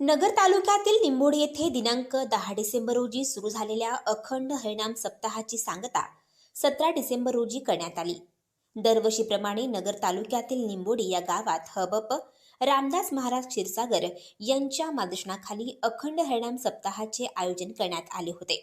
नगर तालुक्यातील निंबोडी येथे दिनांक दहा डिसेंबर रोजी सुरू झालेल्या अखंड हरिनाम सप्ताहाची सांगता सतरा डिसेंबर रोजी करण्यात आली. दरवर्षीप्रमाणे नगर तालुक्यातील निंबोडी या गावात हबप रामदास महाराज क्षीरसागर यांच्या मार्गदर्शनाखाली अखंड हरिनाम सप्ताहाचे आयोजन करण्यात आले होते.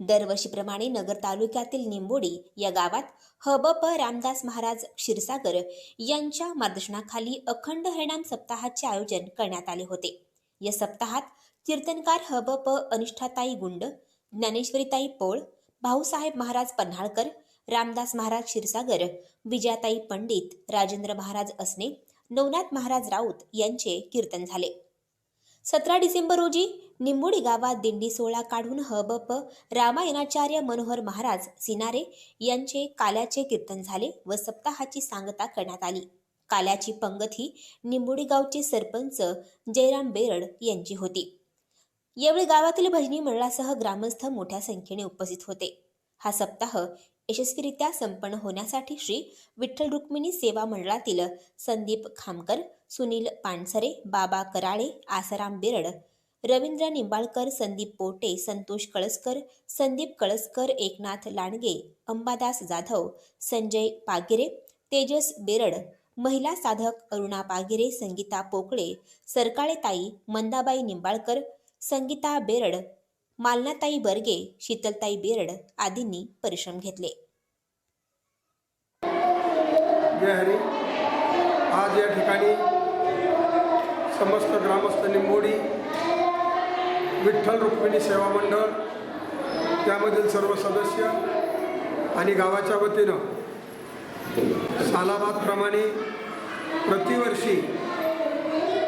दरवर्षीप्रमाणे नगर तालुक्यातील निंबोडी या गावात हबप रामदास महाराज क्षीरसागर यांच्या मार्गदर्शनाखाली अखंड हरिनाम सप्ताहाचे आयोजन करण्यात आले होते. या सप्ताहात कीर्तनकार ह ब प अनिष्ठाताई गुंड ज्ञानेश्वरीताई पोळ भाऊसाहेब महाराज पन्हाळकर रामदास महाराज क्षीरसागर विजयाताई पंडित राजेंद्र महाराज असणे नवनाथ महाराज राऊत यांचे कीर्तन झाले. सतरा डिसेंबर रोजी निंबोडी गावात दिंडी सोहळा काढून ह ब प रामायणाचार्य मनोहर महाराज सिनारे यांचे काल्याचे कीर्तन झाले व सप्ताहाची सांगता करण्यात आली. काल्याची पंगत ही निंबोडी गावचे सरपंच जयराम बेरड यांची होती. यावेळी गावातील भजनी मंडळासह ग्रामस्थ मोठ्या संख्येने उपस्थित होते. हा सप्ताह यशस्वीरित्या संपन्न होण्यासाठी श्री विठ्ठल रुक्मिणी सेवा मंडळातील संदीप खामकर सुनील पानसरे बाबा कराळे आसाराम बेरड रवींद्र निंबाळकर संदीप पोटे संतोष कळसकर संदीप कळसकर एकनाथ लांडगे अंबादास जाधव संजय पागिरे तेजस बेरड महिला साधक अरुणा पागिरे संगीता पोकळे सरकाळेताई मंदाबाई निंबाळकर संगीता बेरड मालनाताई बर्गे शीतलताई बेरड आदींनी परिश्रम घेतले. आज या ठिकाणी समस्त ग्रामस्थ निंबोडी विठ्ठल रुक्मिणी सेवा मंडळ त्यामधील सर्व सदस्य आणि गावाच्या वतीनं सालाबादप्रमाणे प्रतिवर्षी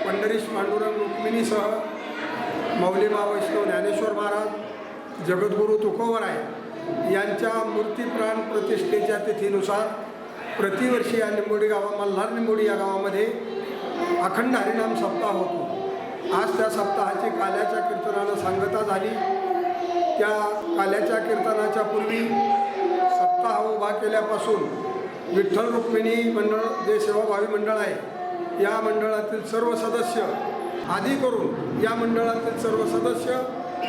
पंढरीश पांडुरंग रुक्मिणीसह मौलीबा वैष्णव ज्ञानेश्वर महाराज जगद्गुरू तुकोवराय यांच्या मूर्तीप्राण प्रतिष्ठेच्या तिथीनुसार प्रतिवर्षी या निंबोडी गावा मल्हार निंबोडी या गावामध्ये अखंड हरिनाम सप्ताह होतो. आज त्या सप्ताहाची काल्याच्या कीर्तनानं सांगता झाली. त्या काल्याच्या कीर्तनाच्या पूर्वी सप्ताह उभा केल्यापासून विठ्ठल रुक्मिणी मंडळ जे सेवाभावी मंडळ आहे या मंडळातील सर्व सदस्य आधी करून या मंडळातील सर्व सदस्य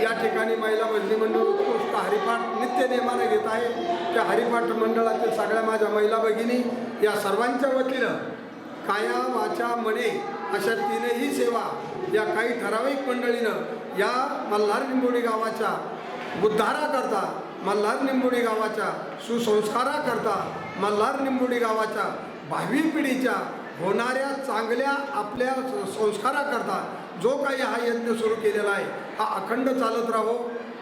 या ठिकाणी महिला भजनी मंडळ उत्कृष्ट हरिपाठ नित्य नियमाने घेत आहे. त्या हरिपाठ मंडळातील सगळ्या माझ्या महिला भगिनी या सर्वांच्या वतीनं काया वाचा मने अशा तीनही सेवा या काही ठराविक मंडळीनं या मल्हार निंबोडी गावाच्या उद्धाराकरता मल्हार निंबोडी गावाच्या सुसंस्काराकरता मल्हार निंबोडी गावाच्या भावी पिढीच्या होणाऱ्या चांगल्या आपल्या संस्काराकरता जो काही हा यज्ञ सुरू केलेला आहे हा अखंड चालत राहो.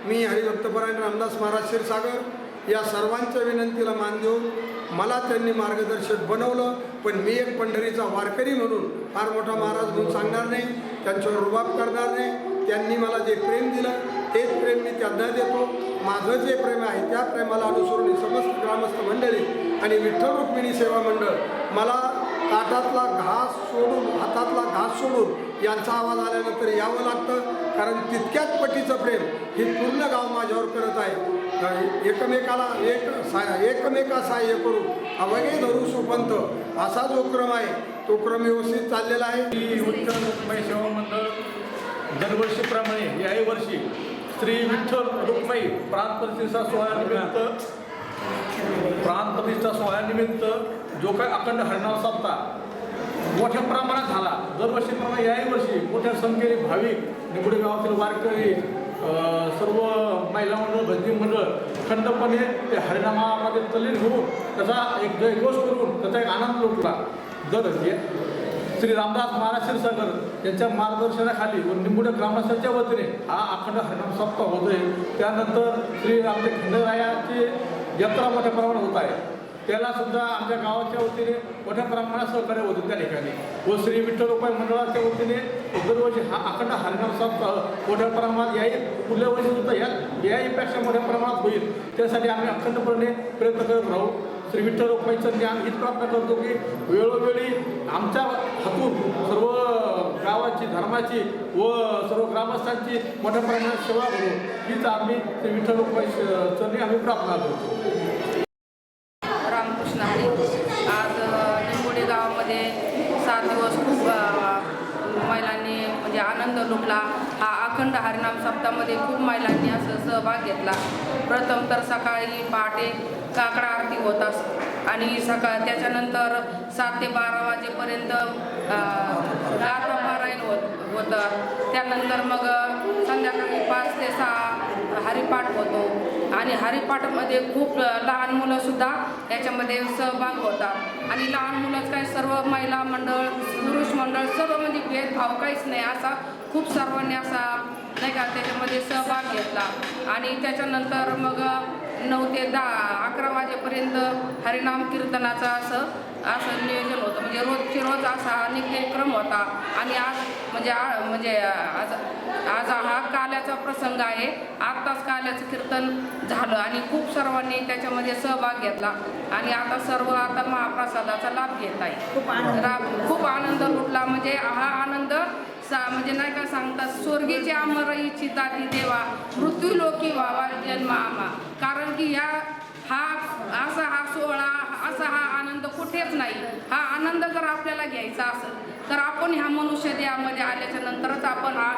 मी हरिभक्तपरायण रामदास महाराज क्षीरसागर या सर्वांच्या विनंतीला मान देऊन मला त्यांनी मार्गदर्शक बनवलं पण मी एक पंढरीचा वारकरी म्हणून फार मोठा महाराज म्हणून सांगणार नाही त्यांच्यावर रुबाब करणार नाही. त्यांनी मला जे प्रेम दिलं तेच प्रेम मी त्यांना देतो. माझं जे प्रेम आहे त्या प्रेमाला अनुसरून समस्त ग्रामस्थ मंडळी आणि विठ्ठल रुक्मिणी सेवा मंडळ मला ताटातला घास सोडून हातातला घास सोडून यांचा आवाज आल्यानंतर यावं लागतं. कारण तितक्याच पटीचं प्रेम हे पूर्ण गाव माझ्यावर करत आहे. एकमेकाला एक सा एकमेका सहाय्य करू अवघे धरू सुपंत असा जो क्रम आहे तो क्रम व्यवस्थित चाललेला आहे. श्री विठ्ठल सेवा मंडळ दरवर्षीप्रमाणे याही वर्षी श्री विठ्ठल रुक्माई प्राणप्रतिष्ठा सोहळ्यानिमित्त प्राणप्रतिष्ठा सोहळ्यानिमित्त जो काही अखंड हरिनाम साधता मोठ्या प्रमाणात झाला. दरवर्षीप्रमाणे याही वर्षी मोठ्या संख्येने भाविक निगुडे गावातील वारकरी सर्व महिला मंडळ भजनी मंडळ खंडपणे ते हरिनामामध्ये तलीन होऊन त्याचा एक जयघोष करून त्याचा एक आनंद लुटला. दर श्री रामदास महाराज क्षीरसागर यांच्या मार्गदर्शनाखाली व निंबुड्या ग्रामस्थांच्या वतीने हा अखंड हरिनाम सप्ताह आहे त्यानंतर श्री रामदेव खंडरायाची यात्रा मोठ्या प्रमाणात होत आहे. त्याला सुद्धा आमच्या गावाच्या वतीने मोठ्या प्रमाणात सहकार्य होतं त्या ठिकाणी. व श्री विठ्ठल उपाय मंडळाच्या वतीने दरवर्षी हा अखंड हरिनाम सप्ताह मोठ्या प्रमाणात याही पुढल्या वर्षी सुद्धा या याहीपेक्षा मोठ्या प्रमाणात होईल. त्यासाठी आम्ही अखंडपणे प्रयत्न करत राहू. श्री विठ्ठल रोखमाईचं ज्ञान हीच प्रार्थना करतो की वेळोवेळी आमच्या हातून सर्व गावाची धर्माची व सर्व ग्रामस्थांची मोठ्या प्रमाणात सेवा करू हीच आम्ही श्री विठ्ठल रुपाई चरणी आम्ही प्रार्थना करतो रामकृष्ण हरी आज अ, निंबोडी गावामध्ये सात दिवस खूप अ, महिलांनी म्हणजे आनंद लुटला हा अखंड हरिनाम सप्ताहामध्ये खूप महिलांनी असं सहभाग घेतला. प्रथम तर सकाळी पहाटे काकडा आरती होत असत आणि सकाळ त्याच्यानंतर सात ते बारा वाजेपर्यंत अं, गाथा पारायण होत होतं. त्यानंतर मग संध्याकाळी पाच ते सहा हरिपाठ होतो. आणि हरिपाठमध्ये खूप लहान मुलंसुद्धा याच्यामध्ये सहभाग होतात. आणि लहान मुलंच काय सर्व महिला मंडळ पुरुष मंडळ सर्व म्हणजे भेदभाव काहीच नाही असा खूप सर्वांनी असा नाही का त्याच्यामध्ये सहभाग घेतला. आणि त्याच्यानंतर मग नऊ ते दहा अकरा वाजेपर्यंत हरिनाम कीर्तनाचं असं असं नियोजन होतं. म्हणजे रोजचे रोज असा नित्यक्रम होता. आणि आज म्हणजे आ- म्हणजे आज आज हा काल्याचा प्रसंग आहे. आत्ताच काल्याचं कीर्तन झालं आणि खूप सर्वांनी त्याच्यामध्ये सहभाग घेतला. आणि आता सर्व आता महाप्रसादाचा लाभ घेत आहे. खूप आनंद. खूप आनंद लुटला. म्हणजे हा आनंद सा म्हणजे नाही का सांगतात स्वर्गीची अमर इच्छिता ती देवा मृत्यू लोकी व्हावा जन्म आमा कारण की ह्या हा असा हा सोहळा असा हा आनंद कुठेच नाही. हा आनंद जर आपल्याला घ्यायचा असेल तर आपण ह्या मनुष्य देहामध्ये आल्याच्या नंतरच आपण हा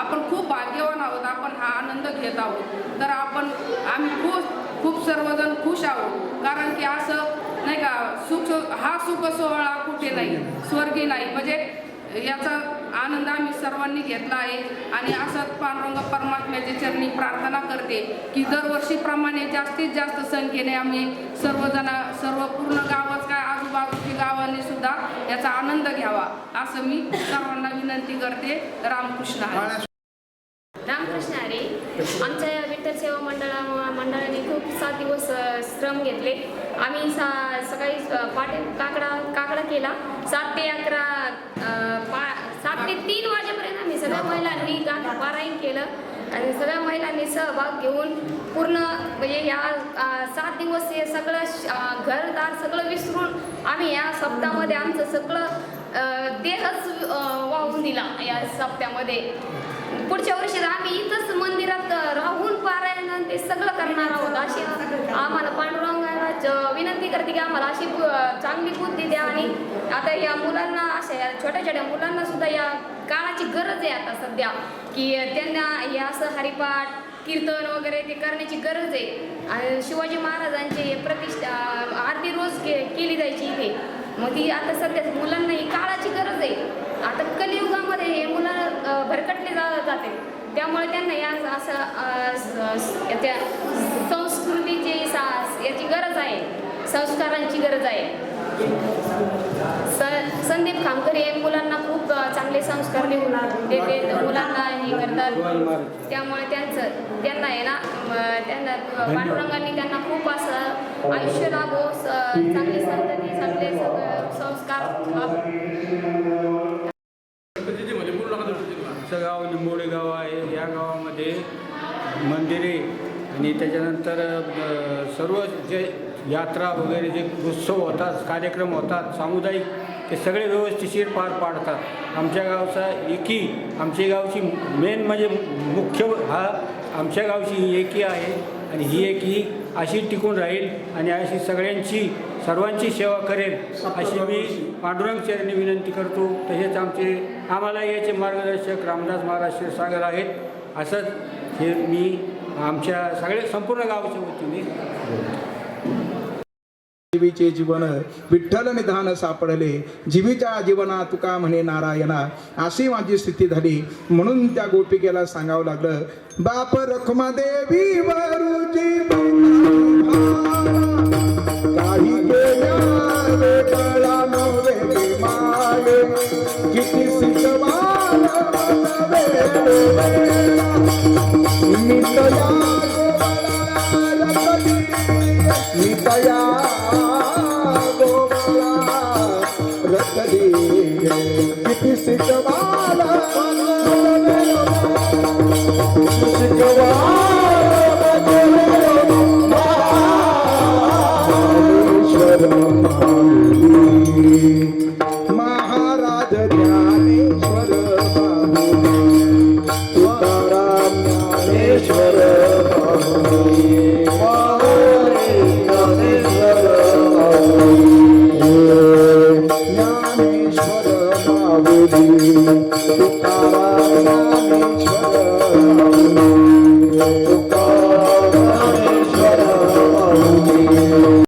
आपण खूप भाग्यवान आहोत आपण हा आनंद घेत आहोत. तर आपण आम्ही खूप खूप सर्वजण खुश आहोत. कारण की असं नाही का सुख हा सुख सोहळा कुठे नाही स्वर्गी नाही. म्हणजे याचा आनंद आम्ही सर्वांनी घेतला आहे. आणि असंच पांडुरंग परमात्म्याचे चरणी प्रार्थना करते की दरवर्षीप्रमाणे जास्तीत जास्त संख्येने आम्ही सर्वजण सर्व पूर्ण गावच काय आजूबाजूच्या गावांनी सुद्धा याचा आनंद घ्यावा. असं मी सर्वांना विनंती करते. रामकृष्ण हरी. रामकृष्ण हरी. आमच्या या विठ्ठल सेवा मंडळा मंडळाने खूप सात दिवस श्रम घेतले. आम्ही सा सकाळी पाटे काकडा काकडा केला. सात ते अकरा सगळ्या महिलांनी गाणं पारायण केलं आणि सगळ्या महिलांनी सहभाग घेऊन पूर्ण म्हणजे या सात दिवस हे सगळं घरदार सगळं विसरून आम्ही या सप्ताहामध्ये आमचं सगळं देहच वाहून दिला या सप्त्यामध्ये पुढच्या वर्षी आम्ही इथंच मंदिरात राहून ते सगळं करणार आहोत. अशी आम्हाला पांडुरंगाला विनंती करते की आम्हाला अशी चांगली बुद्धी द्या आणि आता या मुलांना अशा या छोट्या छोट्या मुलांना सुद्धा या काळाची गरज आहे आता सध्या की त्यांना हे असं हरिपाठ कीर्तन वगैरे ते करण्याची गरज आहे. आणि शिवाजी महाराजांची हे प्रतिष्ठा आरती रोज के केली जायची इथे. मग ती आता सध्या मुलांना ही काळाची गरज आहे. आता कलियुगामध्ये हे मुलं भरकटले जा जाते. त्यामुळे त्यांना या असं त्या संस्कृतीची सा याची गरज आहे संस्कारांची गरज आहे. स संदीप खामकर हे मुलांना खूप चांगले संस्कार देऊन देते मुलांना हे करतात. त्यामुळे त्यांचं त्यांना आहे ना त्यांना पांडुरंगांनी त्यांना खूप असं आयुष्य लाभो चांगली संतती चांगले संस्कार लाभो गणपतीची म्हणजे पूर्ण नका देऊ तिला. आमचं गाव लिंबोडे गाव आहे. या गावामध्ये मंदिरे आणि त्याच्यानंतर सर्व जे यात्रा वगैरे जे उत्सव होतात कार्यक्रम होतात सामुदायिक ते सगळे व्यवस्थिशीर पार पाडतात. आमच्या गावचा एकी आमच्या गावची मेन म्हणजे मुख्य हा आमच्या गावची ही एकी आहे. आणि ही एकी अशी टिकून राहील आणि अशी सगळ्यांची सर्वांची सेवा करेल अशी मी पांडुरंग चरणी विनंती करतो. तसेच आमचे आम्हाला याचे मार्गदर्शक रामदास महाराज क्षीरसागर आहेत. असंच हे मी आमच्या सगळ्या संपूर्ण गावाच्या वतीने जीवीचे जीवन विठ्ठल निधान सापडले. जीवीच्या जीवना तुका म्हणे नारायणा? अशी माझी स्थिती झाली. म्हणून त्या गोपिकेला सांगावं लागलं बाप रखमा देवी